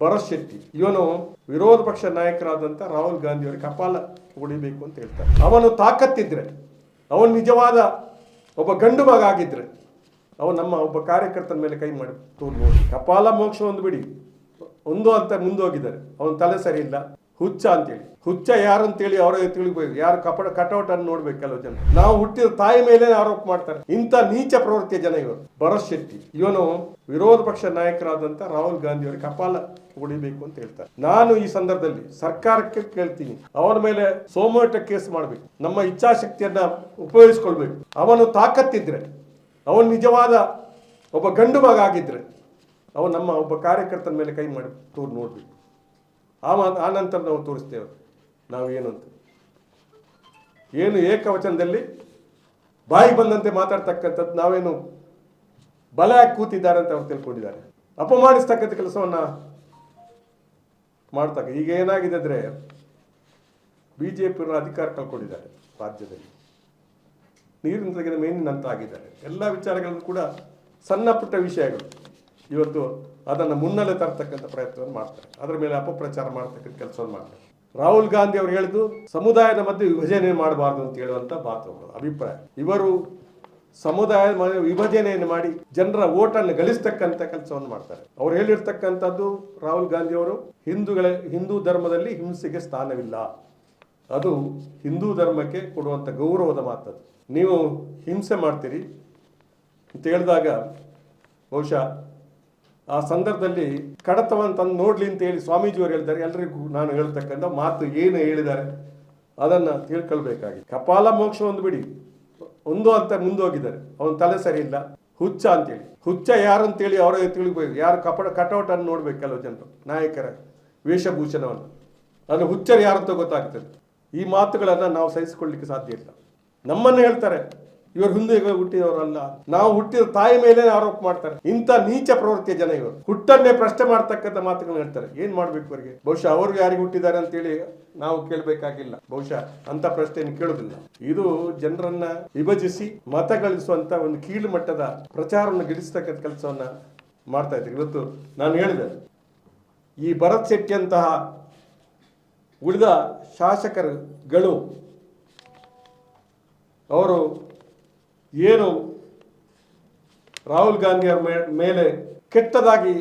ಭರತ್ ಶೆಟ್ಟಿ. ಇವನು ವಿರೋಧ ಪಕ್ಷ ನಾಯಕರಾದಂಥ ರಾಹುಲ್ ಗಾಂಧಿ ಅವರಿಗೆ ಕಪಾಲ ಹೊಡಿಬೇಕು ಅಂತ ಹೇಳ್ತಾರೆ. ಅವನು ತಾಕತ್ತಿದ್ರೆ, ಅವನು ನಿಜವಾದ ಒಬ್ಬ ಗಂಡು ಮಗ ಆಗಿದ್ರೆ, ಅವನು ನಮ್ಮ ಒಬ್ಬ ಕಾರ್ಯಕರ್ತನ ಮೇಲೆ ಕೈ ಮಾಡಿ ತೋರ್ಬೋದು ಕಪಾಲ ಮೋಕ್ಷ ಒಂದು ಬಿಡಿ. ಒಂದು ಅಂತ ಮುಂದೋಗಿದ್ದಾರೆ. ಅವನ ತಲೆ ಸರಿ ಇಲ್ಲ. ಹುಚ್ಚ ಅಂತೇಳಿ. ಹುಚ್ಚ ಯಾರು ಅಂತೇಳಿ ಅವರ ತಿಳಿಬೇಕು ಯಾರು ಕಪಡ ಕಟೌಟ್ ಅನ್ನು ನೋಡ್ಬೇಕು ಕೆಲವು ಜನ. ನಾವು ಹುಟ್ಟಿದ ತಾಯಿ ಮೇಲೆ ಆರೋಪ ಮಾಡ್ತಾರೆ. ಇಂಥ ನೀಚ ಪ್ರವೃತ್ತಿಯ ಜನ ಇವರು. ಭರತ್ ಶೆಟ್ಟಿ. ಇವನು ವಿರೋಧ ಪಕ್ಷ ನಾಯಕರಾದಂಥ ರಾಹುಲ್ ಗಾಂಧಿ ಅವರಿಗೆ ಕಪಾಲ ಹೊಡಿಬೇಕು ಅಂತ ಹೇಳ್ತಾರೆ. ನಾನು ಈ ಸಂದರ್ಭದಲ್ಲಿ ಸರ್ಕಾರಕ್ಕೆ ಕೇಳ್ತೀನಿ. ಅವನ ಮೇಲೆ ಸೋಮೋಟ ಕೇಸ್ ಮಾಡಬೇಕು. ನಮ್ಮ ಇಚ್ಛಾಶಕ್ತಿಯನ್ನ ಉಪಯೋಗಿಸ್ಕೊಳ್ಬೇಕು. ಅವನು ತಾಕತ್ತಿದ್ರೆ, ಅವನು ನಿಜವಾದ ಒಬ್ಬ ಗಂಡು ಮಗ ಆಗಿದ್ರೆ, ಅವನು ನಮ್ಮ ಒಬ್ಬ ಕಾರ್ಯಕರ್ತನ ಮೇಲೆ ಕೈ ಮಾಡಿ ತೋರ್ ನೋಡ್ಬೇಕು. ಆ ನಂತರ ನಾವು ತೋರಿಸ್ತೇವೆ ನಾವು ಏನು ಅಂತ. ಏನು ಏಕವಚನದಲ್ಲಿ ಬಾಯಿ ಬಂದಂತೆ ಮಾತಾಡ್ತಕ್ಕಂಥದ್ದು ನಾವೇನು ಬಲ ಕೂತಿದ್ದಾರೆ ಅಂತ ಅವ್ರು ತಿಳ್ಕೊಂಡಿದ್ದಾರೆ. ಅಪಮಾನಿಸ್ತಕ್ಕಂಥ ಕೆಲಸವನ್ನ ಮಾಡ್ತಕ್ಕ ಈಗ ಏನಾಗಿದೆ ಅಂದರೆ ಬಿ ಜೆ ಅಧಿಕಾರ ಕಳ್ಕೊಂಡಿದ್ದಾರೆ ರಾಜ್ಯದಲ್ಲಿ. ನೀರಿನ ತೆಗೆದ ಮೇನಿನಂತ ಆಗಿದ್ದಾರೆ ಎಲ್ಲ ವಿಚಾರಗಳನ್ನು ಕೂಡ ಸಣ್ಣ ಪುಟ್ಟ ವಿಷಯಗಳು. ಇವತ್ತು ಅದನ್ನು ಮುನ್ನಲೆ ತರ್ತಕ್ಕಂಥ ಪ್ರಯತ್ನವನ್ನು ಮಾಡ್ತಾರೆ. ಅದರ ಮೇಲೆ ಅಪಪ್ರಚಾರ ಮಾಡ್ತಕ್ಕಂಥ ಕೆಲಸವನ್ನು ಮಾಡ್ತಾರೆ. ರಾಹುಲ್ ಗಾಂಧಿ ಅವರು ಹೇಳಿದ್ದು, ಸಮುದಾಯದ ಮಧ್ಯೆ ವಿಭಜನೆ ಮಾಡಬಾರ್ದು ಅಂತ ಹೇಳುವಂಥ ಮಾತು ಅಭಿಪ್ರಾಯ. ಇವರು ಸಮುದಾಯ ವಿಭಜನೆಯನ್ನು ಮಾಡಿ ಜನರ ಓಟನ್ನು ಗಳಿಸ್ತಕ್ಕಂಥ ಕೆಲಸವನ್ನು ಮಾಡ್ತಾರೆ. ಅವ್ರು ಹೇಳಿರ್ತಕ್ಕಂಥದ್ದು ರಾಹುಲ್ ಗಾಂಧಿ ಅವರು, ಹಿಂದೂಗಳ, ಹಿಂದೂ ಧರ್ಮದಲ್ಲಿ ಹಿಂಸೆಗೆ ಸ್ಥಾನವಿಲ್ಲ. ಅದು ಹಿಂದೂ ಧರ್ಮಕ್ಕೆ ಕೊಡುವಂಥ ಗೌರವದ ಮಾತದು. ನೀವು ಹಿಂಸೆ ಮಾಡ್ತೀರಿ ಅಂತ ಹೇಳಿದಾಗ ಬಹುಶಃ ಆ ಸಂದರ್ಭದಲ್ಲಿ ಕಡತವನ್ನು ತಂದು ನೋಡ್ಲಿ ಅಂತ ಹೇಳಿ ಸ್ವಾಮೀಜಿಯವರು ಹೇಳಿದ್ದಾರೆ ಎಲ್ಲರಿಗೂ ನಾನು ಹೇಳ್ತಕ್ಕಂಥ ಮಾತು ಏನು ಹೇಳಿದ್ದಾರೆ ಅದನ್ನು ತಿಳ್ಕೊಳ್ಬೇಕಾಗಿ ಕಪಾಲ ಮೋಕ್ಷ ಒಂದು ಬಿಡಿ, ಒಂದು ಅಂತ ಮುಂದೋಗಿದ್ದಾರೆ. ಅವನ ತಲೆ ಸರಿ ಇಲ್ಲ, ಹುಚ್ಚ ಅಂತೇಳಿ. ಹುಚ್ಚ ಯಾರು ಅಂತೇಳಿ ಅವರೇ ತಿಳಿಬೇಕು ಯಾರು ಕಪಡ ಕಟೌಟನ್ನು ನೋಡ್ಬೇಕು ಕೆಲವು ಜನರು, ನಾಯಕರ ವೇಷಭೂಷಣವನ್ನು. ಅದು ಹುಚ್ಚರು ಯಾರು ಅಂತ ಗೊತ್ತಾಗ್ತದೆ. ಈ ಮಾತುಗಳನ್ನು ನಾವು ಸಹಿಸಿಕೊಳ್ಳಿಕ್ಕೆ ಸಾಧ್ಯ ಇಲ್ಲ. ನಮ್ಮನ್ನು ಹೇಳ್ತಾರೆ ಇವರು ಹಿಂದೆ ಹುಟ್ಟಿದವರಲ್ಲ. ನಾವು ಹುಟ್ಟಿದ ತಾಯಿ ಮೇಲೆ ಆರೋಪ ಮಾಡ್ತಾರೆ. ಇಂಥ ನೀಚ ಪ್ರವೃತ್ತಿಯ ಜನ ಇವರು. ಹುಟ್ಟನ್ನೇ ಪ್ರಶ್ನೆ ಮಾಡ್ತಕ್ಕಂಥ ಮಾತುಗಳನ್ನ ಹೇಳ್ತಾರೆ. ಏನ್ ಮಾಡ್ಬೇಕು ಅವರಿಗೆ? ಬಹುಶಃ ಅವರು ಯಾರಿಗೆ ಹುಟ್ಟಿದ್ದಾರೆ ಅಂತೇಳಿ ನಾವು ಕೇಳಬೇಕಾಗಿಲ್ಲ. ಬಹುಶಃ ಅಂತ ಪ್ರಶ್ನೆಯನ್ನು ಕೇಳುದಿಲ್ಲ ಇದು ಜನರನ್ನ ವಿಭಜಿಸಿ ಮತ ಗಳಿಸುವಂತ ಒಂದು ಕೀಳು ಮಟ್ಟದ ಪ್ರಚಾರವನ್ನು ಗಿಡಿಸ್ತಕ್ಕಂಥ ಕೆಲಸವನ್ನ ಮಾಡ್ತಾ ಇದ್ದೀವಿ ಇವತ್ತು ನಾನು ಹೇಳಿದೆ, ಈ ಭರತ್ ಶೆಟ್ಟಿಯಂತಹ ಉಳಿದ ಶಾಸಕರುಗಳು, ಅವರು ಏನು ರಾಹುಲ್ ಗಾಂಧಿ ಅವರ ಮೇಲೆ ಕೆಟ್ಟದಾಗಿ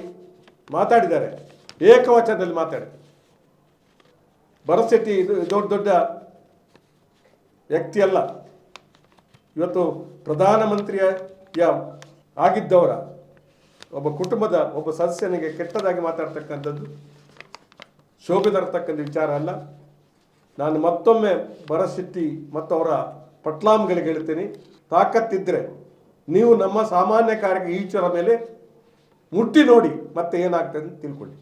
ಮಾತಾಡಿದ್ದಾರೆ. ಏಕವಚನದಲ್ಲಿ ಮಾತಾಡಿ. ಭರತ್ ದೊಡ್ಡ ದೊಡ್ಡ ವ್ಯಕ್ತಿ ಅಲ್ಲ ಇವತ್ತು ಪ್ರಧಾನಮಂತ್ರಿಯ ಆಗಿದ್ದವರ ಒಬ್ಬ ಕುಟುಂಬದ ಒಬ್ಬ ಸದಸ್ಯನಿಗೆ ಕೆಟ್ಟದಾಗಿ ಮಾತಾಡ್ತಕ್ಕಂಥದ್ದು ಶೋಭೆ ತರತಕ್ಕಂಥ ವಿಚಾರ ಅಲ್ಲ. ನಾನು ಮತ್ತೊಮ್ಮೆ ಭರತ್ ಮತ್ತು ಅವರ ಪಟ್ಲಾಮ್ಗಳಿಗೆ ಹೇಳ್ತೀನಿ. ತಾಕತ್ತಿದ್ರೆ ನೀವು ನಮ್ಮ ಸಾಮಾನ್ಯ ಕಾರ್ಯಕ್ಕೆ ಈಚರ ಮೇಲೆ ಮುಟ್ಟಿ ನೋಡಿ ಮತ್ತೆ ಏನಾಗ್ತದೆ ಅಂತ ತಿಳ್ಕೊಳ್ಳಿ.